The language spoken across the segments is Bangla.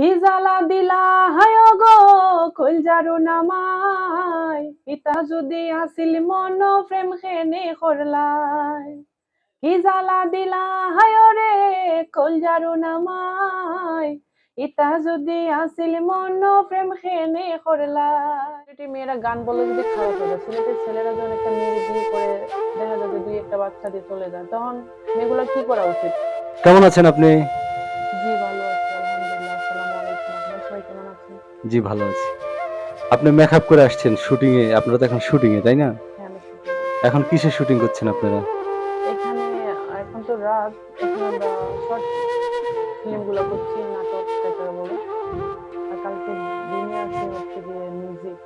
কি জ্বালা দিলা? হায় গো কলজারু নামাই ইতা যদি আসিল মন প্রেম খেনে করলাই। কি জ্বালা দিলা? হায় রে কলজারু নামাই ইতা যদি আসিল মন প্রেম খেনে করলাই। সিলেটি মেয়েরা গান বলে যদি খারাপ হয়ে যায় সিলেটের ছেলেরা যখন একটা মেয়ে বিয়ে করে দেখা যায় যে দুই একটা বাচ্চা দিয়ে চলে যায় তখন মেয়েগুলো কি করা উচিত? কেমন আছেন আপনি? জি ভালো আছি। আপনি মেকআপ করে আসছেন শুটিং এ আপনারা তো এখন শুটিং এ তাই না? হ্যাঁ। এখন কিসের শুটিং করছেন আপনারা? এখানে এখন তো রাত এখন আমরা শর্ট ফিল্মগুলো করছি নাটক যেটা বলে। আর কালকে দিনে আছে হচ্ছে গিয়ে মিউজিক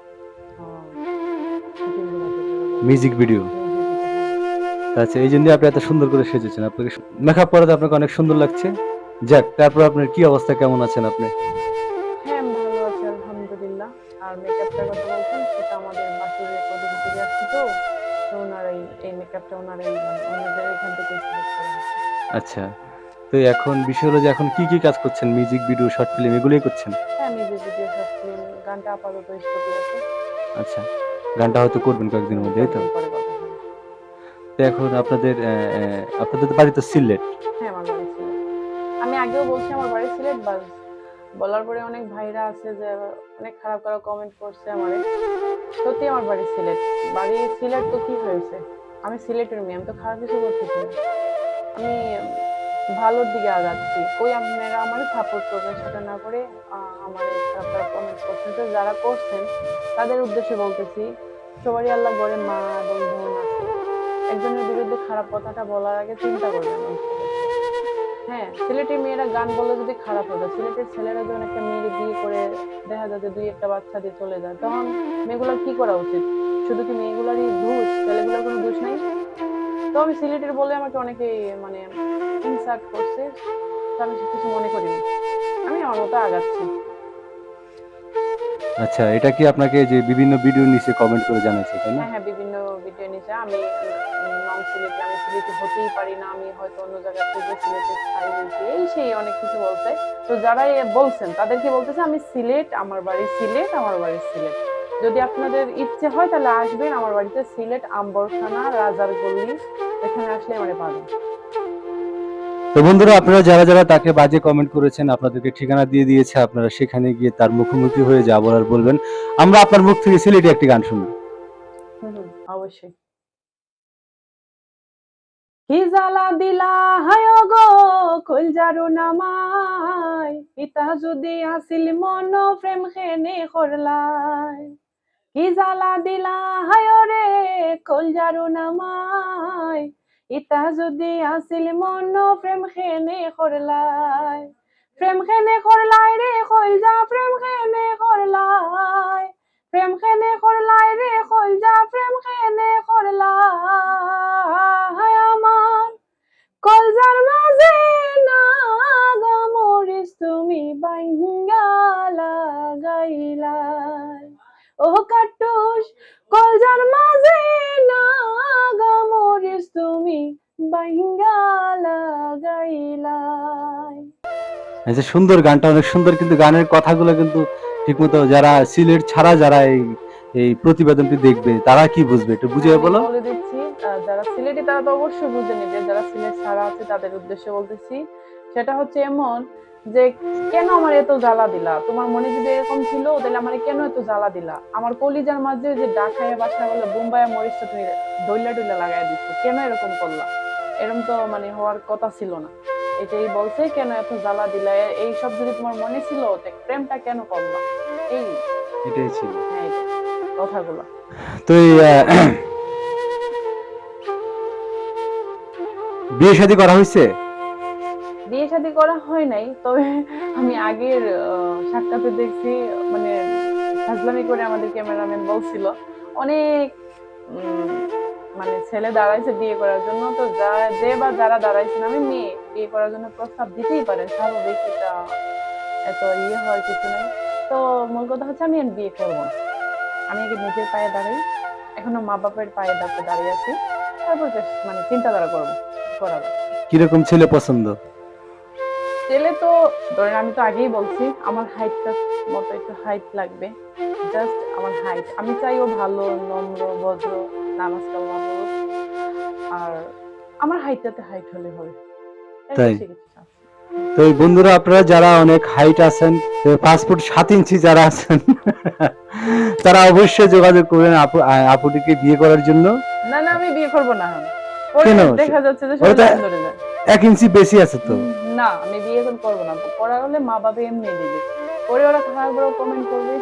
মিউজিক ভিডিও আচ্ছা এই জন্য আপনি এত সুন্দর করে সেজেছেন। আপনাকে মেকআপ করাতে আপনাকে অনেক সুন্দর লাগছে। যাক তারপর আপনার কি অবস্থা কেমন আছেন আপনি? আর মেকআপটার কথা বলছেন সেটা আমাদের বাসুরের থেকে আসছি তো তো ওনারাই এই মেকআপটা ওনারাই ওনাদের এখান থেকে আচ্ছা তো এখন বিষয় হলো যে এখন কি কি কাজ করছেন? মিউজিক ভিডিও শর্ট ফিল্ম এগুলোই করছেন? হ্যাঁ মিউজিক ভিডিও সব ফিল্ম গানটা আপাতত স্টপে আছে। আচ্ছা গানটা হয়তো করবেন কয়েকদিনের মধ্যে তো। তো এখন আপনাদের আপনাদের তো বাড়ি তো সিলেট। হ্যাঁ আমার বাড়ি সিলেট। আমি আগেও বলছি আমার বাড়ি সিলেট বাস বলার পরে অনেক ভাইরা আছে যে, অনেক খারাপ খারাপ কমেন্ট করছে আমারে। সত্যি আমার বাড়ি সিলেট। বাড়ি সিলেট তো কি হয়েছে? আমি সিলেটের মেয়ে, আমি তো খারাপ কিছু করতেছি আমি ভালোর দিকে আগাচ্ছি। কই আপনারা আমার সাপোর্ট করবেন। সেটা না করে আমার খারাপ খারাপ কমেন্ট করছেন। তো যারা করছেন, তাদের উদ্দেশ্যে বলতেছি, সবারই আল্লাহ গড়ে মা এবং বোন আছে। একজনের বিরুদ্ধে খারাপ কথাটা বলার আগে চিন্তা করবেন। হ্যাঁ সিলেটের মেয়েরা গান বলে যদি খারাপ যায় সিলেটের ছেলেরা যখন একটা মেয়ের বিয়ে করে দেখা যায় যে দুই একটা বাচ্চা দিয়ে চলে যায়, তখন মেয়েগুলোর কি করা উচিত? শুধু কি মেয়েগুলারই দোষ? ছেলেগুলোর কোনো দোষ নাই? তো আমি সিলেটের বলে আমাকে অনেকেই মানে ইনসার্ট করছে আমি কিছু মনে করিনি। আমি আমার মতো আগাচ্ছি। আচ্ছা এটা কি আপনাকে যে বিভিন্ন ভিডিও নিচে কমেন্ট করে জানাইছে, তাই না? হ্যাঁ হ্যাঁ বিভিন্ন ভিডিও নিচে। আমি নন সিলেটে, আমি সিলেটে হতেই পারি না, আমি হয়তো অন্য জায়গা থেকে সিলেটে স্থায়ী হয়েছি এই সেই অনেক কিছু বলছে। তো যারা বলছেন, তাদেরকে বলতেছে, আমি সিলেট, আমার বাড়ি সিলেট, আমার বাড়ি সিলেট। যদি আপনাদের ইচ্ছে হয়, তাহলে আসবেন। আমার বাড়িতে সিলেট, আম্বরখানা রাজার গল্লি এখানে আসলে মানে পাবেন। তো বন্ধুরা, আপনারা যারা যারা তাকে বাজে কমেন্ট করেছেন, আপনাদেরকে ঠিকানা দিয়ে দিয়েছে, আপনারা সেখানে গিয়ে তার মুখোমুখি হয়ে যা বলার বলবেন। আমরা আপনার মুখ থেকে সিলেটে একটি গান শুনব। অবশ্যই। কি জ্বালা দিলা হায় গো কলজারু নামাই। ইতা যদি আসিল মন, প্রেম খেনে করলাই। কি জ্বালা দিলা হায় রে কলজারু নামাই। ইতা যদি আসিল মন প্রেম খেনে করলাই প্রেম খেনে করলাই রে কলজা প্রেম খেনে করলাই প্রেম খেনে করলাই রে কলজা প্রেম খেনে করলাই আমার কলজার মাঝে না মরিস, তুমি বাইঙ্গা লাগাইলাই। ও কাটুস, কলজার মাঝে বাইঙ্গা লাগাইলাই এই যে সুন্দর গানটা অনেক সুন্দর কিন্তু গানের কথাগুলো কিন্তু ঠিকমতো যারা সিলেট ছাড়া যারা এই এই প্রতিবেদনটি দেখবে তারা কি বুঝবে? একটু বুঝিয়ে বলো। বলে দিচ্ছি যারা সিলেটি তারা তো অবশ্যই বুঝে নেবে যারা সিলেট ছাড়া আছে তাদের উদ্দেশ্যে বলতেছি। সেটা হচ্ছে এমন যে কেন আমার এত জ্বালা দিলা? তোমার মনে যদি এরকম ছিল তাহলে আমার কেন এত জ্বালা দিলা? আমার কলিজার মাঝে যে ডাকায় বাসা বলে বোম্বাইয়া মরিচটা তুমি ডইলা ডইলা লাগাই দিচ্ছ কেন এরকম করলা? এরকম তো মানে হওয়ার কথা ছিল না। এটাই বলছে কেন এত জ্বালা দিলা? এই সব যদি তোমার মনে ছিল প্রেমটা কেন করলা এই। এটাই ছিল। হ্যাঁ কথাগুলো। তো এই বিয়ে শাদী করা হয়েছে? বিয়ে শাদী করা হয় নাই তবে আমি আগের সাক্ষাতে দেখছি মানে ফাজলামি করে আমাদের ক্যামেরাম্যান বলছিল অনেক মানে ছেলে দাঁড়াইছে বিয়ে করার জন্য তো যা- যে বা যারা দাঁড়াইছেন আমি মেয়ে বিয়ে করার জন্য প্রস্তাব দিতেই পারেন স্বাভাবিক এটা এত ইয়ে হওয়ার কিছু নেই। তো মূল কথা হচ্ছে আমি বিয়ে করব না। আমি আগে নিজের পায়ে দাঁড়াই এখনও মা বাপের পায়ে দাঁড়াতে দাঁড়িয়ে আছি। তারপর মানে চিন্তাধারা করব করাবো কীরকম ছেলে পছন্দ? ছেলে তো ধরেন আমি তো আগেই বলছি আমার হাইটটা মতো একটু হাইট লাগবে। জাস্ট আমার হাইট আমি চাই ও ভালো নম্র ভদ্র। নামাজ কালাম আর আমার হাইটটাতে হাইট হলে হবে। তাই? তো বন্ধুরা আপনারা যারা অনেক হাইট আছেন পাঁচ ফুট সাত ইঞ্চি যারা আছেন তারা অবশ্যই যোগাযোগ করবেন আপু আপুটিকে বিয়ে করার জন্য। না না আমি বিয়ে করব না। কেন? দেখা যাচ্ছে যে যায়। এক ইঞ্চি বেশি আছে তো? না আমি বিয়ে এখন করব না। করার হলে মা বাবা এমনি দিবে। পরে ওরা খারাপ কমেন্ট করবে।